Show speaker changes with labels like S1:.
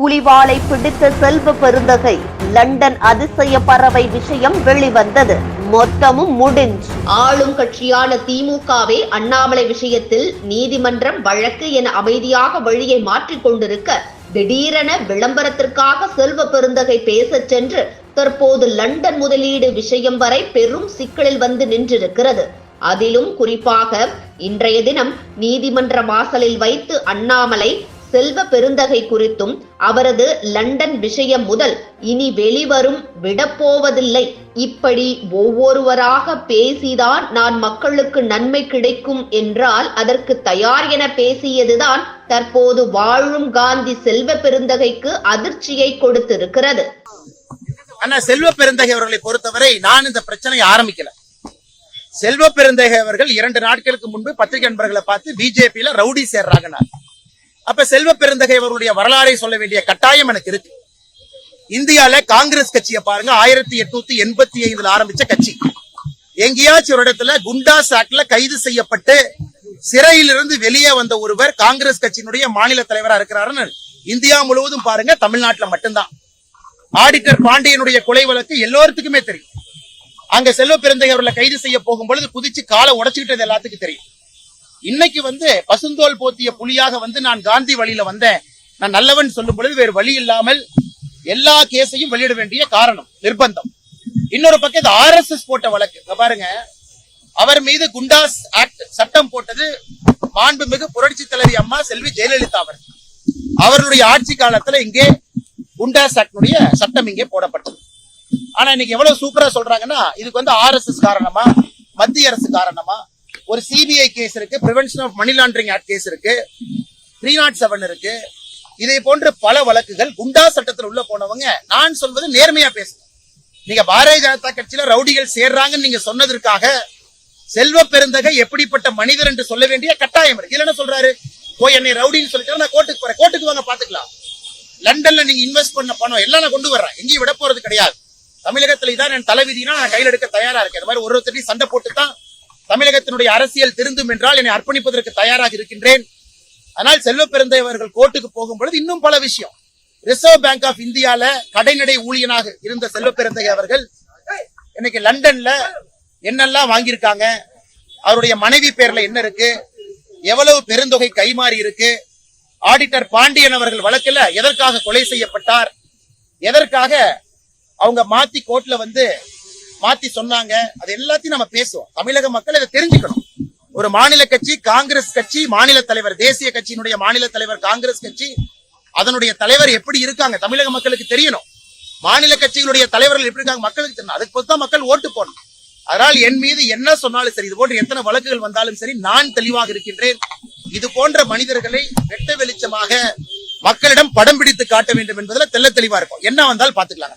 S1: புலிவாலை பிடித்த செல்வ பெருந்தகை. லண்டன் அதிசய பறவை விஷயம் வெளிவந்தது. மொத்தமும் முடிஞ்சு. ஆளும் கட்சியான திமுகவே அண்ணாமலை விஷயத்தில் நீதிமன்றம் வழக்கு என அமைதியாக வழியை மாற்றிக் கொண்டிருக்க திடீரென விளம்பரத்திற்காக செல்வ பெருந்தகை பேசச் சென்று தற்போது லண்டன் முதலீடு விஷயம் வரை பெரும் சிக்கலில் வந்து நின்றிருக்கிறது. அதிலும் குறிப்பாக இன்றைய தினம் நீதிமன்ற வாசலில் வைத்து அண்ணாமலை செல்வ பெருந்தகை குறித்தும் அவரது லண்டன் விஷயம் முதல் இனி வெளிவரும் விடப்போவதில்லை. இப்படி ஒவ்வொருவராக பேசிதான் நான் மக்களுக்கு நன்மை கிடைக்கும் என்றால் அதற்கு தயார் என பேசியதுதான் தற்போது வாழும் காந்தி செல்வ பெருந்தகைக்கு அதிர்ச்சியை கொடுத்திருக்கிறது.
S2: ஆனா செல்வ பெருந்தகை அவர்களை பொறுத்தவரை நான் இந்த பிரச்சனையை ஆரம்பிக்கல. செல்வ பெருந்தகை அவர்கள் இரண்டு நாட்களுக்கு முன்பு பத்திரிகை நண்பர்களை பார்த்து பிஜேபியில ரவுடி சேர்றாங்கன்னார் அப்ப செல்வ பெருந்தகை அவர்களுடைய வரலாறை சொல்ல வேண்டிய கட்டாயம் எனக்கு இருக்கு. இந்தியால காங்கிரஸ் கட்சியை பாருங்க ஆயிரத்தி எட்நூத்தி எண்பத்தி ஐந்துல ஆரம்பிச்ச கட்சி. எங்கேயாச்சும் ஒரு இடத்துல குண்டா சாட்ல கைது செய்யப்பட்டு சிறையிலிருந்து வெளியே வந்த ஒருவர் காங்கிரஸ் கட்சியினுடைய மாநில தலைவரா இருக்கிறாருன்னு இந்தியா முழுவதும் பாருங்க தமிழ்நாட்டுல மட்டும்தான். ஆடிட்டர் பாண்டியனுடைய கொலை வழக்கு எல்லோருத்துக்குமே தெரியும். அங்க செல்வ பெருந்தகை அவர்களை கைது செய்ய போகும் பொழுது குதிச்சு காலை உடச்சுக்கிட்டது எல்லாத்துக்கும் தெரியும். இன்னைக்கு வந்து பசுந்தோல் போத்திய புலியாக வந்து நான் காந்தி வழியில வந்தேன். நான் நல்லவன் சொல்லும் பொழுது வேறு வழி இல்லாமல் எல்லா கேஸையும் வெளியிட வேண்டிய காரணம் நிர்பந்தம். இன்னொரு பக்கம் இது எஸ் போட்ட வழக்கு. பாருங்க. அவர் மீது குண்டாஸ் ஆக்ட் சட்டம் போட்டது மாண்புமிகு புரட்சி தலைவி அம்மா செல்வி ஜெயலலிதா அவர். அவருடைய ஆட்சி காலத்துல இங்கே குண்டாஸ் ஆக்டினுடைய சட்டம் இங்கே போடப்பட்டது. ஆனா இன்னைக்கு எவ்வளவு சூப்பரா சொல்றாங்கன்னா இதுக்கு வந்து ஆர்எஸ்எஸ் காரணமா மத்திய அரசு காரணமா ஒரு சிபிஐ கேஸ் இருக்கு prevention of money laundering act case இருக்கு த்ரீ நாட் செவன் இருக்கு. இதை போன்ற பல வழக்குகள் குண்டா சட்டத்தில் உள்ள போனவங்க நான் சொல்வது நேர்மையா பேசுறேன் நீங்க பாரதிய ஜனதா கட்சியில ரவுடிகள் சேர்றாங்கன்னு நீங்க சொன்னதற்காக செல்வ பெருந்தகை எப்படிப்பட்ட மனிதர் என்று சொல்ல வேண்டிய கட்டாயம் இருக்கு. இல்ல என்ன சொல்றாரு போய் என்னை ரவுடின்னு சொல்லிட்டு நான் கோர்ட்டுக்கு போறேன். கோர்ட்டுக்கு வாங்க பாத்துக்கலாம். லண்டன்ல நீங்க இன்வெஸ்ட் பண்ண பணம் எல்லாம் நான் கொண்டு வர்றேன். எங்கேயும் விட போறது கிடையாது. தமிழகத்துல இதான் என் தலைவிதினா நான் கையில் எடுக்க தயாரா இருக்கேன். இந்த மாதிரி ஒரு ஒருத்தரையும் சண்டை போட்டு தான் தமிழகத்தினுடைய அரசியல் திருந்தும் என்றால் என்னை அர்ப்பணிப்பதற்கு தயாராக இருக்கின்றேன். ஆனால் செல்வ பெருந்தை அவர்கள் கோர்ட்டுக்கு போகும் பொழுது இன்னும் பல விஷயம். ரிசர்வ் பேங்க் ஆஃப் இந்தியால கடைநடை ஊழியனாக இருந்த செல்வ பெருந்தகை அவர்கள் இன்னைக்கு லண்டன்ல என்னெல்லாம் வாங்கியிருக்காங்க அவருடைய மனைவி பேர்ல என்ன இருக்கு எவ்வளவு பெருந்தொகை கைமாறி இருக்கு ஆடிட்டர் பாண்டியன் அவர்கள் வழக்குல எதற்காக கொலை செய்யப்பட்டார் எதற்காக அவங்க மாத்தி கோர்ட்ல வந்து மாத்தி சொன்னாங்க. அது எல்லாத்தையும் நம்ம பேசுவோம். தமிழக மக்கள் இதை தெரிஞ்சுக்கணும். ஒரு மாநில கட்சி காங்கிரஸ் கட்சி மாநில தலைவர் தேசிய கட்சியினுடைய மாநில தலைவர் காங்கிரஸ் கட்சி அதனுடைய தலைவர் எப்படி இருக்காங்க? தமிழக மக்களுக்கு தெரியணும். மாநில கட்சிகளுடைய தலைவர்கள் எப்படி இருக்காங்க? மக்களுக்கு தெரியணும். அதுக்கு பொறுத்து தான் மக்கள் ஓட்டு போடணும். அதனால் என் மீது என்ன சொன்னாலும் சரி இது போன்ற எத்தனை வழக்குகள் வந்தாலும் சரி நான் தெளிவாக இருக்கின்றேன். இது போன்ற மனிதர்களை வெட்ட வெளிச்சமாக மக்களிடம் படம் பிடித்து காட்ட வேண்டும் என்பதில் தெல்ல தெளிவா இருக்கும் என்ன வந்தாலும் பாத்துக்கலாம்